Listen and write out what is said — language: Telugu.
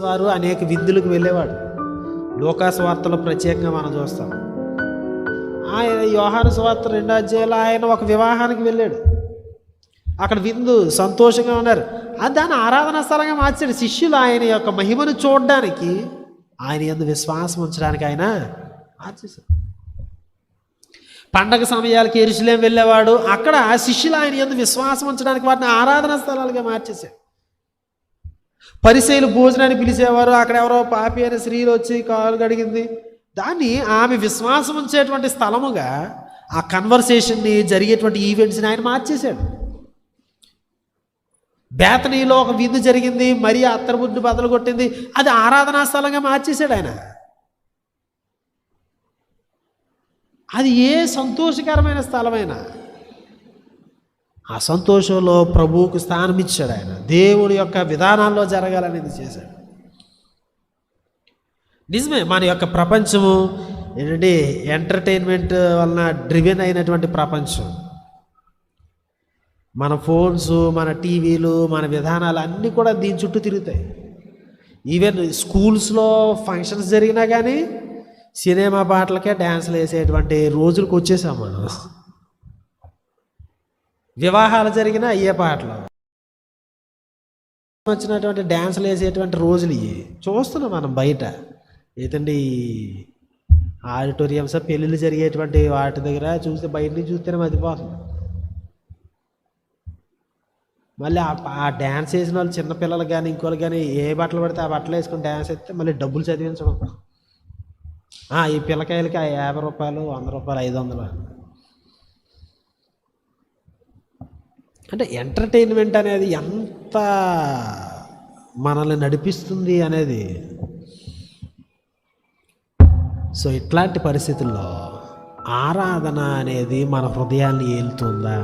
వారు అనేక విందులకు వెళ్ళేవాడు. లోకాస్వార్తలో ప్రత్యేకంగా మనం చూస్తాం. ఆయన యోహాను స్వార్త రెండో అధ్యాయంలో ఆయన ఒక వివాహానికి వెళ్ళాడు. అక్కడ విందు సంతోషంగా ఉన్నారు. అది దాన్ని ఆరాధన స్థలంగా మార్చాడు. శిష్యులు ఆయన యొక్క మహిమను చూడడానికి ఆయన ఎందు విశ్వాసం ఉంచడానికి ఆయన మార్చేశాడు పండగ సమయాలకి ఎరుసలేం వెళ్ళేవాడు. అక్కడ శిష్యులు ఆయన ఎందు విశ్వాసం ఉంచడానికి వాటిని ఆరాధన స్థలాలుగా మార్చేశాడు పరిశైలు భోజనాన్ని పిలిచేవారు. అక్కడ ఎవరో పాపి అనే స్త్రీలు వచ్చి కాలు గడిగింది దాన్ని ఆమె విశ్వాసం ఉంచేటువంటి స్థలముగా ఆ కన్వర్సేషన్ని జరిగేటువంటి ఈవెంట్స్ని ఆయన మార్చేశాడు. బేతనీలో ఒక విందు జరిగింది. మరి అత్తరబుద్ధి బదలు కొట్టింది అది ఆరాధనా స్థలంగా మార్చేశాడు ఆయన. అది ఏ సంతోషకరమైన స్థలమైనా ఆ సంతోషంలో ప్రభువుకు స్థానం ఇచ్చాడు ఆయన. దేవుడి యొక్క విధానాల్లో జరగాలనేది చేశాడు. నిజమే మన యొక్క ప్రపంచము ఏంటంటే ఎంటర్టైన్మెంట్ వలన డ్రివెన్ అయినటువంటి ప్రపంచం. మన ఫోన్స్ మన టీవీలు మన విధానాలు అన్నీ కూడా దీని చుట్టూ తిరుగుతాయి. ఈవెన్ స్కూల్స్లో ఫంక్షన్స్ జరిగినా కానీ సినిమా పాటలకే డ్యాన్సులు వేసేటువంటి రోజులకు వచ్చేసాం మనం. వివాహాలు జరిగిన అయ్యే పాటలు. వచ్చినటువంటి డ్యాన్సులు వేసేటువంటి రోజులు ఇవి. చూస్తున్నాం మనం బయట. ఏదండి ఆడిటోరియంస్ పెళ్ళిళ్ళు జరిగేటువంటి వాటి దగ్గర చూస్తే బయట నుంచి చూస్తేనే మర్చిపోతుంది మళ్ళీ ఆ డ్యాన్స్ వేసిన వాళ్ళు చిన్నపిల్లలు కానీ ఇంకోళ్ళు కానీ ఏ బట్టలు పడితే ఆ బట్టలు వేసుకొని డ్యాన్స్ వేస్తే మళ్ళీ డబ్బులు చదివించడం. ఈ పిల్లకాయలకి ఆ యాభై రూపాయలు వంద రూపాయలు ఐదు వందలు. అంటే ఎంటర్టైన్మెంట్ అనేది ఎంత మనల్ని నడిపిస్తుంది అనేది. సో ఇట్లాంటి పరిస్థితుల్లో ఆరాధన అనేది మన హృదయాన్ని ఏలుతుందా?